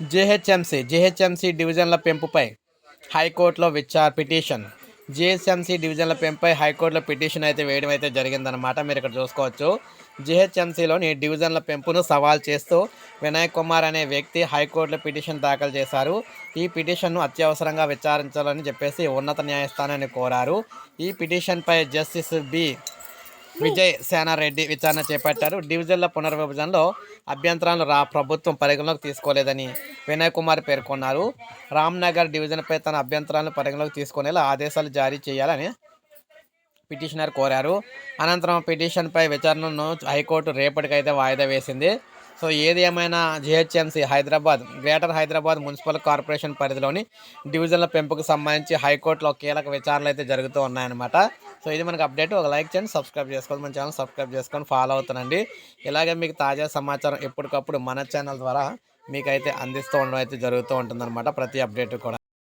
GHMC GHMC డివిజన్ల పెంపుపై హైకోర్టులో విచార్ petition. GHMC డివిజన్ల పెంపుపై హైకోర్టులో పిటిషన్ అయితే వేయడం అయితే జరిగిందనమాట మీరు ఇక్కడ చూసుకోవచ్చు. జిహెచ్ఎంసీలోని డివిజన్ల పెంపును సవాల్ చేస్తూ వినయ్ కుమార్ అనే వ్యక్తి హైకోర్టులో పిటిషన్ దాఖలు చేశారు. ఈ పిటిషన్ను అత్యవసరంగా విచారించాలని చెప్పేసి ఉన్నత న్యాయస్థానాన్ని కోరారు. ఈ పిటిషన్పై జస్టిస్ బి. విజయ్ సేనారెడ్డి విచారణ చేపట్టారు. డివిజన్ల పునర్విభజనలో అభ్యంతరాలు రా ప్రభుత్వం పరిగణలోకి తీసుకోలేదని వినయ్ కుమార్ పేర్కొన్నారు. రామ్నగర్ డివిజన్పై తన అభ్యంతరాలను పరిగణలోకి తీసుకునేలా ఆదేశాలు జారీ చేయాలని పిటిషనర్ కోరారు. అనంతరం పిటిషన్పై విచారణను హైకోర్టు రేపటికైతే వాయిదా వేసింది. సో ఏది ఏమైనా GHMC Hyderabad greater Hyderabad municipal corporation పరిధిలోని డివిజన్ల పెంపుకు సంబంధించి హైకోర్టులో కీలక విచారణలు అయితే జరుగుతూ ఉన్నాయన్నమాట. సో ఇది మనకు అప్డేట్. ఒక లైక్ చేయండి సబ్స్క్రైబ్ చేసుకోండి మన ఛానల్ సబ్స్క్రైబ్ చేసుకొని ఫాలో అవుతానండి. ఇలాగే మీకు తాజా సమాచారం ఎప్పటికప్పుడు మన ఛానల్ ద్వారా మీకైతే అందిస్తూ ఉండడం అయితే జరుగుతూ ఉంటుందన్నమాట ప్రతి అప్డేట్ కూడా.